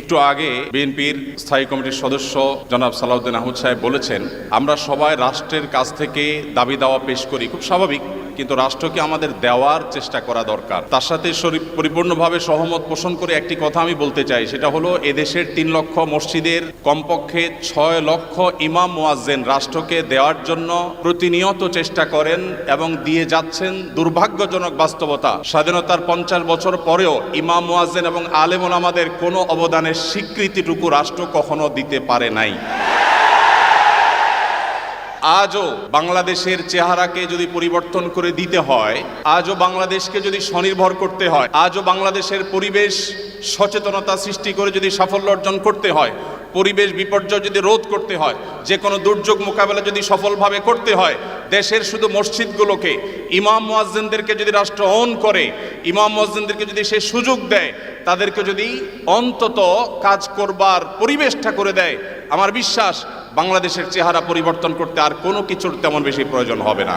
একটু আগে বিএনপির স্থায়ী কমিটির সদস্য জনাব সালাউদ্দিন আহমদ সাহেব বলেছেন, আমরা সবাই রাষ্ট্রের কাছ থেকে দাবি দাওয়া পেশ করি। খুব স্বাভাবিক, কিন্তু রাষ্ট্রকে আমাদের দেওয়ার চেষ্টা করা দরকার। তার সাথে পরিপূর্ণভাবে সহমত পোষণ করে একটি কথা আমি বলতে চাই, সেটা হলো, এদেশের তিন লক্ষ মসজিদের কমপক্ষে ছয় লক্ষ ইমাম মোয়াজ্জেন রাষ্ট্রকে দেওয়ার জন্য প্রতিনিয়ত চেষ্টা করেন এবং দিয়ে যাচ্ছেন দুর্ভাগ্যজনক বাস্তবতা। স্বাধীনতার পঞ্চাশ বছর পরেও ইমাম মোয়াজ্জেন এবং আলেমন আমাদের কোনো অবদানের স্বীকৃতিটুকু রাষ্ট্র কখনো দিতে পারে নাই। আজও বাংলাদেশের চেহারাকে যদি পরিবর্তন করে দিতে হয়, আজও বাংলাদেশকে যদি স্বনির্ভর করতে হয়, আজও বাংলাদেশের পরিবেশ সচেতনতা সৃষ্টি করে যদি সাফল্য অর্জন করতে হয়, পরিবেশ বিপর্যয় যদি রোধ করতে হয় যে কোনো দুর্যোগ মোকাবেলা যদি সফলভাবে করতে হয়, দেশের শুধু মসজিদগুলোকে, ইমাম মুয়াজ্জিনদেরকে যদি রাষ্ট্র অন করে, ইমাম মুয়াজ্জিনদেরকে যদি সে সুযোগ দেয় তাদেরকে যদি অন্তত কাজ করবার পরিবেশটা করে দেয়, আমার বিশ্বাস বাংলাদেশের চেহারা পরিবর্তন করতে আর কোনো কিছুর তেমন বেশি প্রয়োজন হবে না।